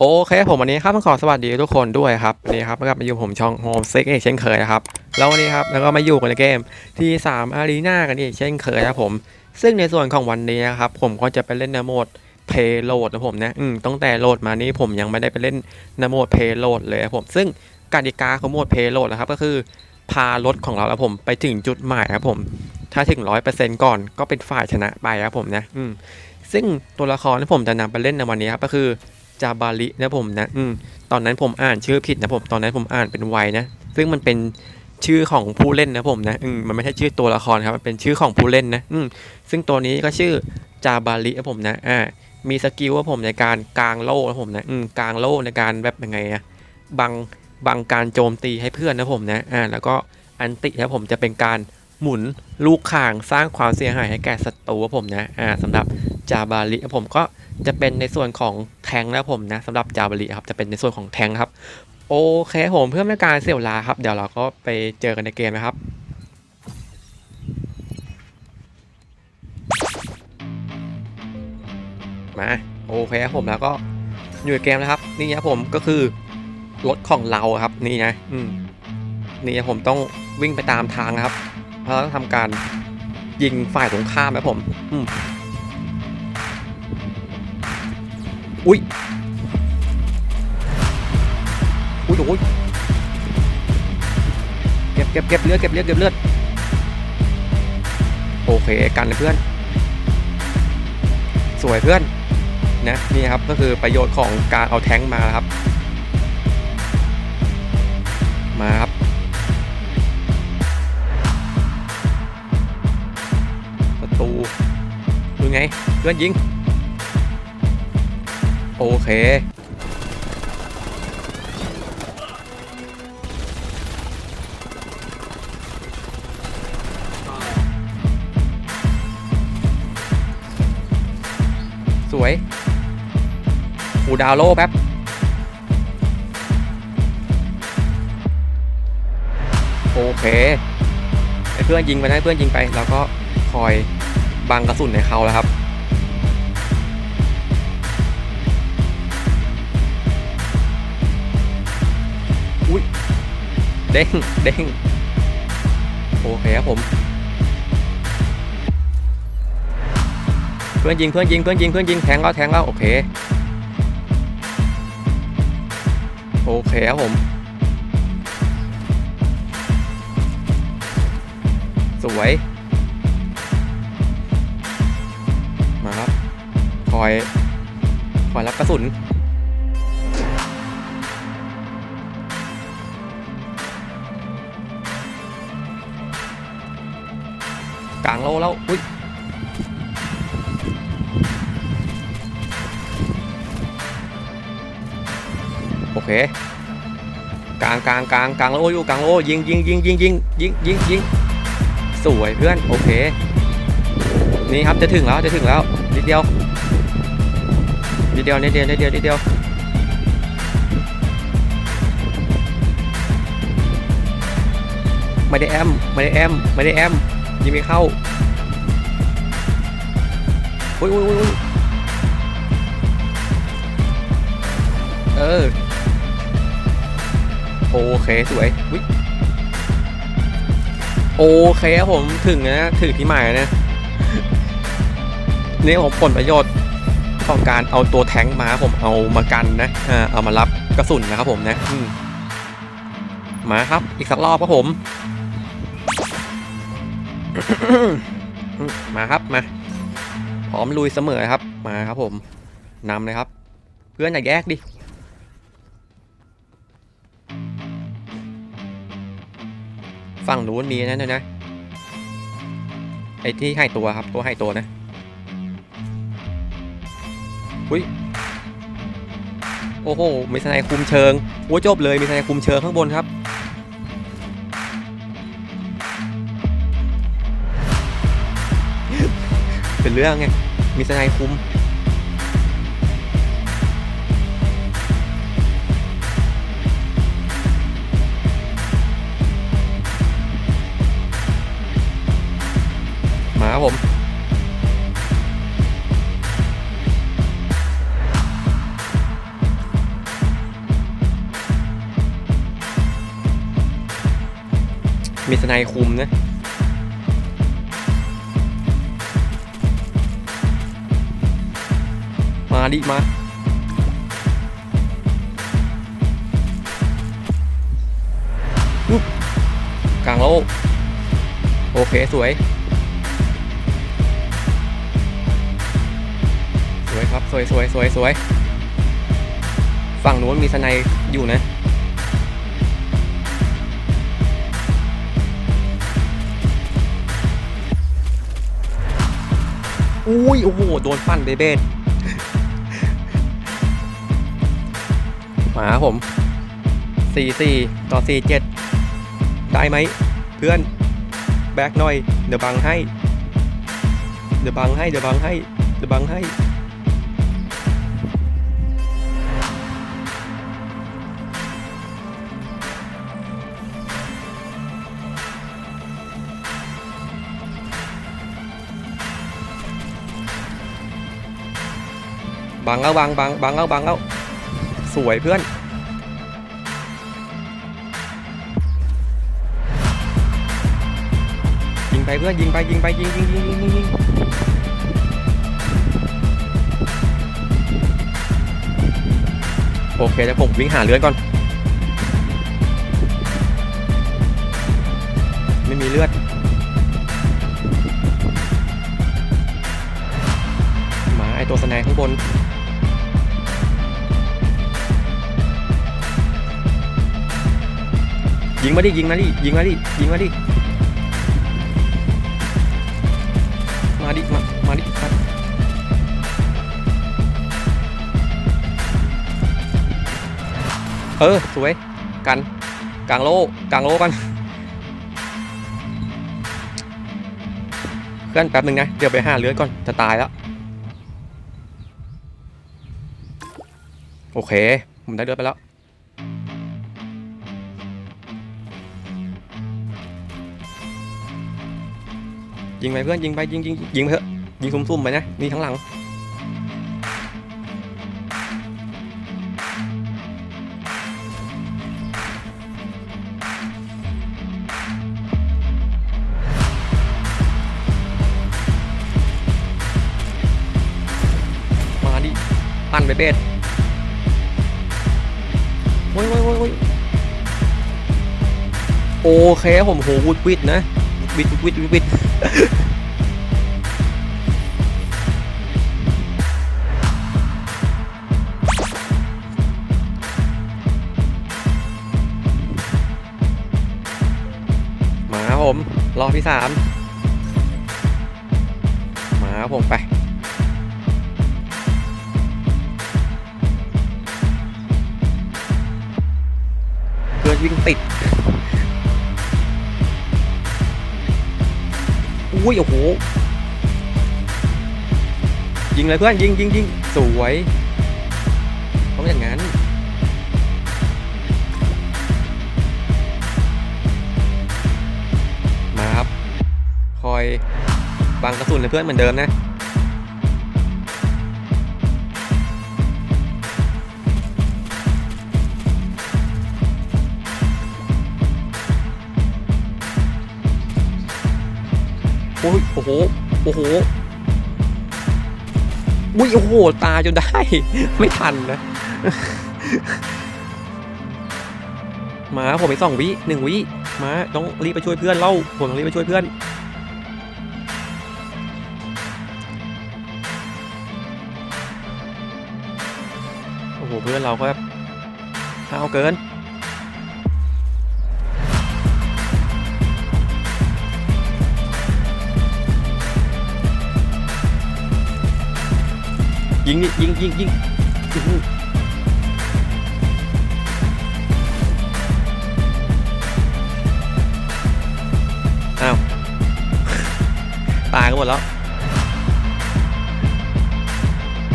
โอเคผมวันนี้ครับต้องขอสวัสดีทุกคนด้วยครับวันนี้ครับกลับมาอยู่ผมช่องโฮมซิกอีกเช่นเคยนะครับแล้ววันนี้ครับแล้วก็มาอยู่กันในเกมที่3อารีนากันอีกเช่นเคยนะครับผม ซึ่งในส่วนของวันนี้นะครับผมก็จะไปเล่นในโหมดเพย์โหลดนะผมนะอืมตั้งแต่โหลดมานี้ผมยังไม่ได้ไปเล่นในโหมดเพย์โหลดเลยครับผม ซึ่งกติกาของโหมดเพย์โหลดนะครับก็คือพารถของเราแล้วผมไปถึงจุดหมายครับผม ถ้าถึงร้อยเปอร์เซ็นต์ก่อนก็เป็นฝ่ายชนะไปครับผมนะอืมซึ่งตัวละครที่ผมจะนำไปเล่นในวันนี้ครับก็คือ จาบารินะผมนะอืมตอนนั้นผมอ่านชื่อผิดนะผมตอนนั้นผมอ่านเป็นไวนะ ซึ่งมันเป็นชื่อของผู้เล่นนะผมนะอืมมันไม่ใช่ชื่อตัวละครครับมันเป็นชื่อของผู้เล่นนะอืมซึ่งตัวนี้ก็ชื่อจาบารินะผมนะอ่ามีสกิลว่าผมในการกางโล่นะผมนะอืมกางโล่ในการแบบยังไงอะบังบังการโจมตีให้เพื่อนนะผมนะอ่าแล้วก็อันตินะผมจะเป็นการหมุนลูกข่างสร้างความเสียหายให้แก่ศัตรูครับผมนะอ่าสำหรับจาบาริผมก็ จะเป็นในส่วนของแทงนะผมนะสำหรับจาบาริครับจะเป็นในส่วนของแทงครับ โอเคผมเพื่อไม่ให้การเสียเวลาครับ เดี๋ยวเราก็ไปเจอกันในเกมนะครับมาโอเคครับผมแล้วก็อยู่ในเกมนะครับ นี่นะผมก็คือรถของเราครับนี่นะอืมนี่นะผมต้องวิ่งไปตามทางนะครับเราต้องทำการยิงฝ่ายตรงข้ามนะผม อืม อุ้ยอุ้ยโอ้ยเก็บเก็บเก็บเลือดเก็บเลือดเก็บเลือดโอเคกันเลยเพื่อน สวยเพื่อนนะนี่ครับก็คือประโยชน์ของการเอาแท้งมาครับ มาครับประตูดูไงเพื่อนยิง โอเคสวยหูดาวโลแป๊บ โอเคให้เพื่อนยิงไปนะเพื่อนยิงไป แล้วก็คอยบังกระสุนในเขาแล้วครับ ด้งเด้งโอเคครับผม เพื่อนยิงเพื่อนยิงเพื่อนยิงเพื่อนยิงแทงแล้วแทงแล้วโอเค โอเคครับผม สวย มาครับ คอย คอยรับกระสุน กลางโลแล้ว อุ้ยโอเคกลางกลางกลางกลางโลอยู่กลางโลยิงยิงยิงยิงยิงยิงยิงยิงสวยเพื่อนโอเค นี่ครับจะถึงแล้วจะถึงแล้วนิดเดียวนิดเดียวนิดเดียวนิดเดียวนิดเดียวไม่ได้แอมไม่ได้แอมไม่ได้แอม ยิงไม่เข้าอุ้ยอุ้ยอุ้ยอุ้ยเออ โอเคสวยวิโอเคครับผมถึงนะถึงที่หมายนะนี่ผมผลประโยชน์ของการเอาตัวแท้งมาผมเอามากันนะอ่าเอามารับกระสุนนะครับผมนะมมาครับอีกสักรอบครับผม มาครับมาพร้อมลุยเสมอครับ มาครับผมนำเลยครับ เพื่อนอย่าแยกดิฝั่งนู้นมีนั่นด้วยนะไอ้ที่ให้ตัวครับตัวให้ตัวนะอุ้ยโอ้โหมีสไนคุมเชิงโอ้จบเลยมีสไนคุมเชิงข้างบนครับ เรื่องไง มีสนายคุ้ม มาครับผมมีสนายคุมนะ ดิมาอุ๊บกลางโลกโอเค สวย สวยครับ สวยสวยสวยสวยฝั่งนู้นมีสไนด์อยู่นะอุ้ย โอ้โห โดนฟันเบเบ มาผมสี่สี่ต่อสี่เจ็ดได้ไหมเพื่อนแบกหน่อย เดี๋ยวบังให้ เดี๋ยวบังให้ เดี๋ยวบังให้ เดี๋ยวบังให้ บังเอาบังบังบังเอาบังเอา สวยเพื่อนยิงไปเพื่อนยิงไปยิงไปยิงยิงยิงยิงยิงยิงโอเคเดี๋ยวผมวิ่งหาเลือดก่อน ไม่มีเลือดหมาไอตัวสแนงข้างบน ยิงมาดิยิงมาดิยิงมาดิยิงมาดิมาดิมามาดิมาเออสวยกันกลางโลกลางโลกันเพื่อนแป๊บหนึ่งนะเดี๋ยวไปหาเลือดก่อนจะตายแล้วโอเค ผมได้เลือดไปแล้ว ยิงไปเพื่อนยิงไปยิงยิงยิงไปเถอะยิงซุ่มๆไปนะนี่ทั้งหลังมาดิปั่นไปเบสโอ้ยโอ้ยโอ้ยโอ้ยโอเคผมโหวุดวิดนะ วิดวิดวิดวิดมาครับผมรอบที่สามมาครับผมไปเพื่อนวิ่งติด อุ้ยโอ้โหยิงเลยเพื่อนยิงยิงยิงสวยต้องอย่างนั้นมาครับคอยบังกระสุนเลยเพื่อนเหมือนเดิมนะ อ้ยโอ้โหโอ้โหอุ้ยโอ้โหตาจนได้ ไม่ทันนะมาผมไปสองวิหนึ่งวิมาต้องรีบไปช่วยเพื่อนเล่าผมต้องรีบไปช่วยเพื่อนโอ้โหเพื่อนเราก็แบบห้าวเกิน ยิงนี่ยิงยิงยิงอ้าว ตายกันหมดแล้ว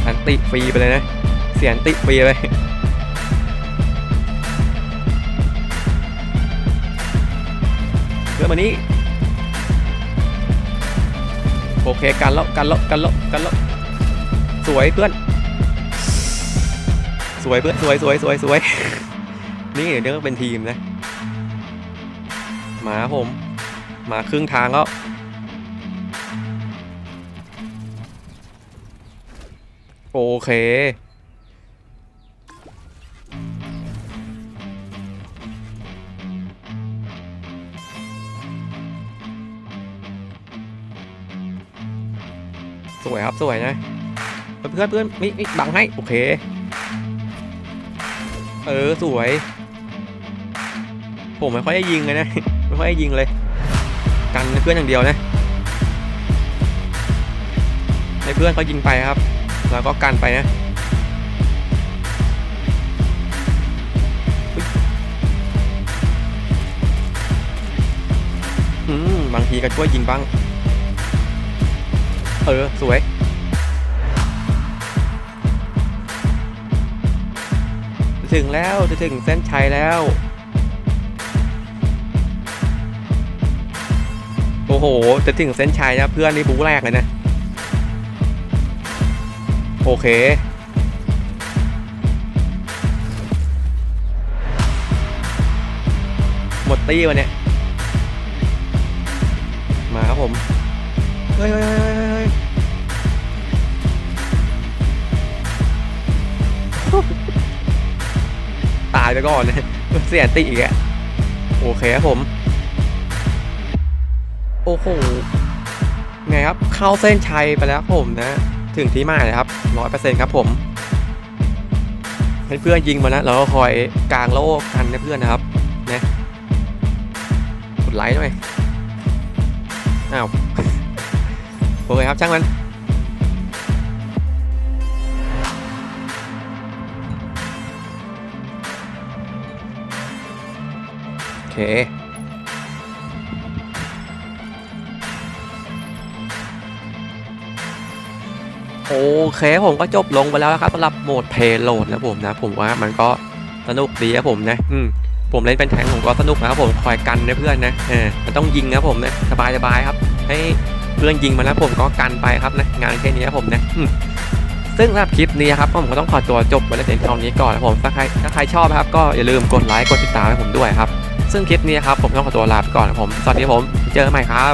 อันติฟรีไปเลยนะ เสียนติฟรีไปเพื่อนมานี้ โอเค กันแล้ว กันแล้ว กันแล้ว กันแล้ว สวยเพื่อน สวยเพื่อนสวยสวยสวยสวยนี่เดี๋ยวเป็นทีมนะมาผมมาครึ่งทางแล้วโอเค สวยครับ สวยนะ เพื่อนเพื่อนมิมิบังให้โอเค เออสวย ผมไม่ค่อยได้ยิงเลยนะ ไม่ค่อยได้ยิงเลย กันเพื่อนอย่างเดียวนะให้เพื่อนเขายิงไปครับ แล้วก็กันไปนะบางทีก็ช่วยยิงบ้าง เออ สวย ถึงแล้วจะถึงเส้นชัยแล้ว โอ้โห จะถึงเส้นชัยนะเพื่อนนี่บูแรกเลยนะ โอเคหมดตี้วันเนี้ยมาครับผม เฮ้ยเฮ้ยเฮ้ย ไปก่อนเนะเสียติอีกอะโอเคครับผม โอ้โหไงครับเข้าเส้นชัยไปแล้วผมนะ ถึงที่หมายเลยครับร้อยเปอร์เซ็นต์ครับผมให้เพื่อนยิงมาแล้วเราก็คอยกลางโลกกันนะเพื่อนนะครับนะกดไลค์หน่อยอ้าวโอเคครับช่างมัน เค โอเคผมก็จบลงไปแล้วนะครับสำหรับโหมดเพลโหลดนะผมนะ ผมว่ามันก็สนุกดีครับผมนะอืมผมเล่นเป็นแทงผมก็สนุกนะครับผมคอยกันนะเพื่อนนะเออมันต้องยิงนะผมนะสบายสบายๆครับ ให้เพื่อนยิงมาแล้วผมก็กันไปครับนะงานแค่นี้ครับผมนะม ซึ่งสำหรับคลิปนี้ครับผมก็ต้องขอตัวจบไว้ในเพียงเท่านี้ก่อนนะผมถ้าใครถ้าใครชอบนะครับก็อย่าลืมกดไลค์กดติดตามให้ผมด้วยครับซึ่งคลิปนี้ครับผมต้องขอตัวลาไปก่อนนะผมสวัสดีผมเจอกันใหม่ครับ